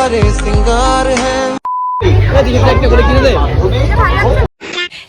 सिंगार है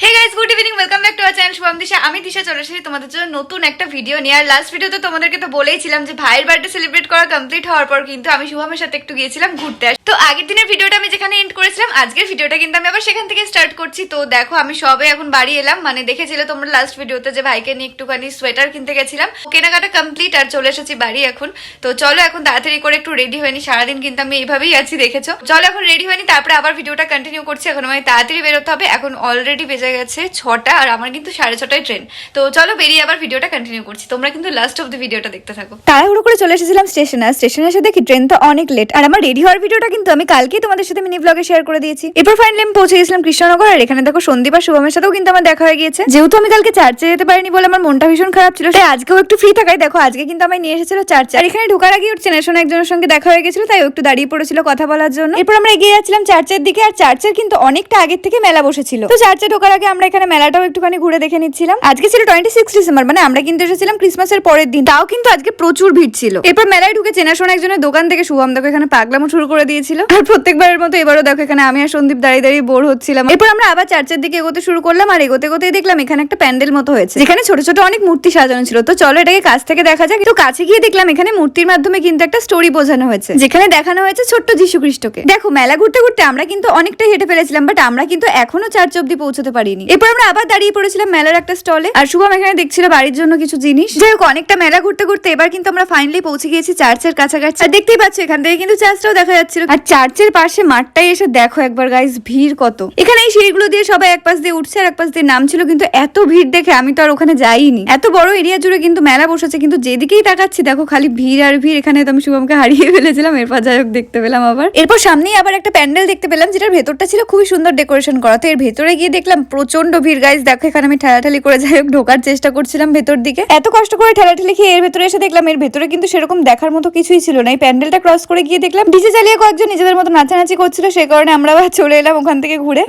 hey guys good evening welcome back to our channel Shubham Disha আমি দিশা চলে এসেছি তোমাদের জন্য নতুন একটা ভিডিও নিয়ে আর লাস্ট ভিডিওতে তোমাদেরকে তো বলেইছিলাম যে ভাইয়ের বার্থডে সেলিব্রেট করা কমপ্লিট হওয়ার পর কিন্তু আমি শুভমের সাথে একটু গিয়েছিলাম ঘুরতে তো আগের দিনের ভিডিওটা আমি যেখানে এন্ড করেছিলাম, আজকের ভিডিওটা কিন্তু আমি আবার সেখান থেকে স্টার্ট করছি। তো দেখো, আমি সবে এখন বাড়ি এলাম। মানে দেখেছিলে তোমরা লাস্ট ভিডিওতে যে ভাইকে নিয়ে একটুখানি সোয়েটার কিনতে গেছিলাম। কেনাকাটা কমপ্লিট আর চলে এসেছি বাড়ি এখন। তো চলো এখন তাড়াতাড়ি করে একটু রেডি হয়নি সারাদিন কিন্তু আমি এইভাবেই আছি, দেখেছ? চলো এখন রেডি হয়নি তারপরে আবার ভিডিওটা কন্টিনিউ করছি। এখন আমায় তাড়াতাড়ি বেরোতে হবে। এখন অলরেডি বেজে গেছে ছটা আর আমার কিন্তু সাড়ে ছটায় ট্রেন তো চলো বেরিয়ে আবার ভিডিওটা কন্টিনিউ করছি। তোমরা কিন্তু লাস্ট অফ দ্য ভিডিওটা দেখতে থাকো। তাড়াহুড়ো করে চলে এসেছিলাম স্টেশনে। স্টেশনে এসে দেখি ট্রেন তো অনেক লেট আর আমার রেডি হওয়ার ভিডিওটা আমি কালকেই তোমাদের সাথে মিনি ব্লগে শেয়ার করে দিয়েছি। এরপর ফাইনালি আমি পৌঁছে গেছিলাম কৃষ্ণনগর, আর এখানে দেখো সন্দীপ আর শুভমের সাথেও কিন্তু আমার দেখা হয়ে গিয়েছে। যেহেতু আমি কালকে চার্চে যেতে পারিনি বলে আমার মনটা ভীষণ খারাপ ছিল, তাই আজকেও একটু ফ্রি থাকাই দেখো, আজকে কিন্তু আমায় নিয়ে এসেছিল চার্চে আর এখানে ঢোকার আগে ওর চেনাশোনা একজনের সঙ্গে দেখা হয়ে গেছিল, তাই ও একটু দাঁড়িয়ে পড়েছিল কথা বলার জন্য। এরপর আমরা এগিয়ে যাচ্ছিলাম চার্চের দিকে, আর চার্চের কিন্তু অনেকটা আগের থেকে মেলা বসেছিল। তো চার্চে ঢোকার আগে আমরা এখানে মেলাটাও একটুখানি ঘুরে দেখে নিচ্ছিলাম। আজকে ছিল টোয়েন্টি সিক্স ডিসেম্বর মানে আমরা কিন্তু এসেছিলাম ক্রিসমাসের পরের দিন। তাও কিন্তু আজকে প্রচুর ভিড় ছিল। এরপর মেলায় ঢুকে চেনাশোনা একজনের দোকান থেকে শুভম দেখো এখানে পাগলামো শুরু করে দিয়েছিল। আর প্রত্যেকবারের মতো এবারও দেখো এখানে আমি আর সন্দীপ দাঁড়িয়ে দাঁড়িয়ে বোর হচ্ছিলাম। এরপর আমরা আবার চার্চের দিকে এগোতে শুরু করলাম আর এগোতে এগোতেই দেখলাম এখানে একটা প্যান্ডেল মতো হয়েছে। যেখানে ছোট ছোট অনেক মূর্তি সাজানো ছিল। তো চলো এটাকে কাছ থেকে দেখা যাক। তো কাছে গিয়ে দেখলাম এখানে মূর্তির মাধ্যমে কিন্তু একটা স্টোরি বোঝানো হয়েছে। যেখানে দেখানো হয়েছে ছোট্ট যীশু খ্রিস্টকে। দেখো, মেলা ঘুরতে ঘুরতে আমরা কিন্তু অনেকটাই হেঁটে ফেলেছিলাম বাট আমরা কিন্তু এখনও চার্চ অব্দি পৌঁছতে পারিনি। এরপর আমরা আবার দাঁড়িয়ে পড়েছিলাম মেলার একটা স্টলে আর শুভম এখানে দেখছিল বাড়ির জন্য কিছু জিনিস। যাই হোক, অনেকটা মেলা ঘুরতে ঘুরতে এবার কিন্তু আমরা ফাইনালি পৌঁছে গিয়েছি চার্চের কাছাকাছি। আর দেখতেই পাচ্ছ, এখান থেকে কিন্তু চার্চটাও দেখা যাচ্ছিল। আর চার্চের পাশে মাঠটাই এসে দেখো একবার গাইস ভিড় কত। এখানে এই সিঁড়িগুলো দিয়ে সবাই এক পাশ দিয়ে উঠছে আর এক পাশ দিয়ে নামছিল, কিন্তু এত ভিড় দেখে আমি তো আর ওখানে যাইনি। এত বড় এরিয়া জুড়ে কিন্তু মেলা বসেছে, কিন্তু যেদিকেই তাকাচ্ছি, দেখো খালি ভিড় আর ভিড়। এখানে তো আমি শুভমকে হারিয়ে ফেলেছিলাম, এরপর যাই হোক দেখতে পেলাম আবার। এরপর সামনেই আবার একটা প্যান্ডেল দেখতে পেলাম, যেটার ভেতরটা ছিল খুবই সুন্দর ডেকোরেশন করা। তো এর ভেতরে গিয়ে দেখলাম প্রচণ্ড ভিড় গাইস দেখো এখানে আমি ঠেলাঠালি করে যাই হোক ঢোকার চেষ্টা করছিলাম ভেতর দিকে। এত কষ্ট করে ঠেলাঠালি খেয়ে এর ভেতরে এসে দেখলাম, এর ভেতরে কিন্তু সেরকম দেখার মতো কিছুই ছিল না। এই প্যান্ডেলটা ক্রস করে গিয়ে দেখলাম, ডিজে চালিয়ে কয়েকজন নিজেদের মতো নাচানাচি করছিল সে কারণে আমরা চলে এলাম ওখান থেকে ঘুরে।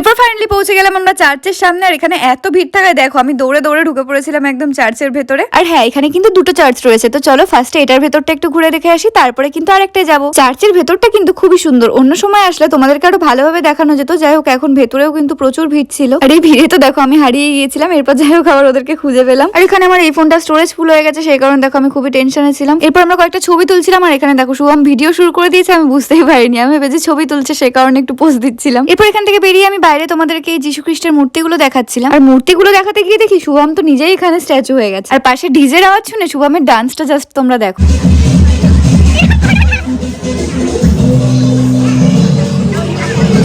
এরপর ফাইনালি পৌঁছে গেলাম আমরা চার্চের সামনে, আর এখানে এত ভিড় থাকায় দেখো, আমি দৌড়ে দৌড়ে ঢুকে পড়েছিলাম একদম চার্চের ভেতরে। আর হ্যাঁ এখানে কিন্তু দুটো চার্চ রয়েছে, তো চলো ফার্স্টে এটার ভেতরটা একটু ঘুরে দেখে আসি, তারপরে কিন্তু আরেকটাই যাব। চার্চের ভেতরটা কিন্তু খুবই সুন্দর, অন্য সময় আসলে তোমাদেরকে আরও ভালোভাবে দেখানো যেত, যাই হোক এখন ভেতরেও কিন্তু প্রচুর ভিড় ছিল। আর এই ভিড়ে তো দেখো, আমি হারিয়ে গিয়েছিলাম, এরপর যাই হোক আবার ওদেরকে খুঁজে পেলাম। আর এখানে আমার এই ফোনটা স্টোরেজ ফুল হয়ে গেছে, সেই কারণে দেখো আমি খুবই টেনশনে ছিলাম। এরপর আমরা কয়েকটা ছবি তুলছিলাম, আর এখানে দেখো শুভম ভিডিও শুরু করে দিয়েছে, আমি বুঝতেই পারিনি, আমি ভেবেছি ছবি তুলছে সেই কারণে একটু পোস্ট দিচ্ছিলাম। এরপর এখান থেকে বেরিয়ে আমি বাইরে তোমাদেরকে এই যীশু খ্রিস্টের মূর্তিগুলো দেখাচ্ছিলাম। আর মূর্তিগুলো দেখাতে গিয়ে দেখি শুভম তো নিজেই এখানে স্ট্যাচু হয়ে গেছে। আর পাশে ডিজের আওয়াজ শুনে শুভমের ডান্সটা জাস্ট তোমরা দেখো।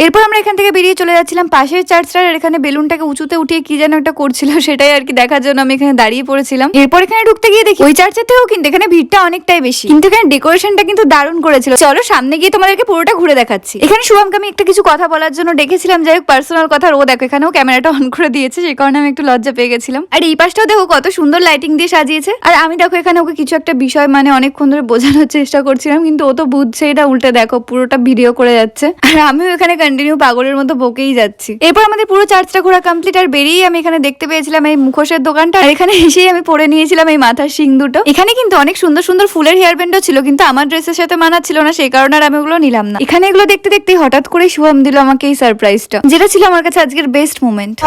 এরপর আমরা এখান থেকে বেরিয়ে চলে যাচ্ছিলাম। পাশের চার্চটার এখানে বেলুনটাকে উঁচুতে উঠিয়ে কি যেন একটা করছিল, সেটাই আর কি দেখার জন্য আমি এখানে দাঁড়িয়ে পড়েছিলাম। এরপর এখানে ঢুকতে গিয়ে দেখি ওই চার্চের থেকেও কিন্তু এখানে ভিড়টা অনেকটাই বেশি। কিন্তু এখানে ডেকোরেশনটা কিন্তু দারুণ করেছিল। চলো সামনে গিয়ে তোমাদেরকে পুরোটা ঘুরে দেখাচ্ছি। এখানে শুভমকে আমি একটা কিছু কথা বলার জন্য ডেকেছিলাম। যাই হোক পার্সোনাল কথা, ও দেখো, এখানেও ক্যামেরাটা অন করে দিয়েছে, সেই কারণে আমি একটু লজ্জা পেয়ে গেছিলাম। আর এই পাশটাও দেখো কত সুন্দর লাইটিং দিয়ে সাজিয়েছে। আর আমি দেখো, এখানে ওকে কিছু একটা বিষয় মানে অনেকক্ষণ ধরে বোঝানোর চেষ্টা করছিলাম, কিন্তু ও তো বুঝছে এটা উল্টে দেখো, পুরোটা ভিডিও করে যাচ্ছে। আর আমিও এখানে কন্টিনিউ পাগলের মতো বকেই যাচ্ছি এরপর আমাদের পুরো চার্চটা ঘোরা কমপ্লিট আর বেরিয়ে আমি এখানে দেখতে পেয়েছিলাম এই মুখোশের দোকানটা আর এখানে এসেই আমি পরে নিয়েছিলাম এই মাথার শিং দুটো এখানে কিন্তু অনেক সুন্দর সুন্দর ফুলের হেয়ার ব্যান্ডও ছিল কিন্তু আমার ড্রেসের সাথে মানাচ্ছিল না সেই কারণে আর আমি ওগুলো নিলাম না এখানে এগুলো দেখতে দেখতে হঠাৎ করে শুভম দিল আমাকে এই সারপ্রাইজটা যেটা ছিল আমার কাছে আজকের best moment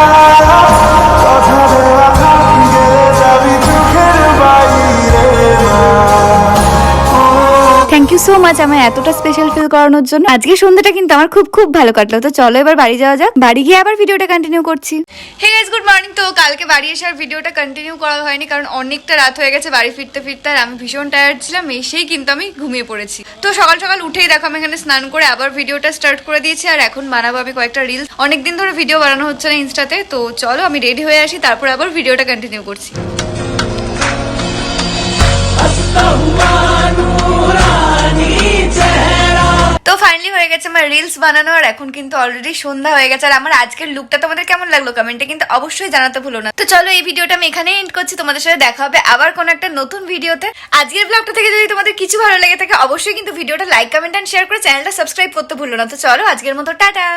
thank you so much আমার এতটা স্পেশাল ফিল করানোর জন্য। আজকে সন্ধ্যাটা কিন্তু আমার খুব খুব ভালো কাটলো। তো চলো এবার বাড়ি যাওয়া যাক। বাড়ি গিয়ে আবার ভিডিওটা কন্টিনিউ করছি। হে গাইস গুড মর্নিং তো কালকে বাড়ি এসে আর ভিডিওটা কন্টিনিউ করা হয়নি কারণ অনেকটা রাত হয়ে গেছে বাড়ি ফিরতে ফিরতে আর আমি ভীষণ টায়ার্ড ছিলাম এসেই কিন্তু আমি ঘুমিয়ে পড়েছি। তো সকাল সকাল উঠেই দেখো আমি এখানে স্নান করে আবার ভিডিওটা স্টার্ট করে দিয়েছি আর এখন বানাবো আমি কয়েকটা রিলস অনেকদিন ধরে ভিডিও বানানো হচ্ছে না ইনস্টাতে তো চলো আমি রেডি হয়ে আসি তারপর আবার ভিডিওটা কন্টিনিউ করছি। তো ফাইনালি হয়ে গেছে আমার রিলস বানানো আর এখন কিন্তু অলরেডি সন্ধ্যা হয়ে গেছে। আর আমার আজকের লুকটা তোমাদের কেমন লাগল কমেন্টে কিন্তু অবশ্যই জানাতে ভুলো না। তো চলো এই ভিডিওটা আমি এখানে এন্ড করছি। তোমাদের সাথে দেখা হবে আবার কোনো একটা নতুন ভিডিওতে আজকের ব্লগটা থেকে যদি তোমাদের কিছু ভালো লেগে থাকে, অবশ্যই কিন্তু ভিডিওটা লাইক কমেন্ট এন্ড শেয়ার করে চ্যানেলটা সাবস্ক্রাইব করতে ভুলো না। তো চলো আজকের মতো, টাটা!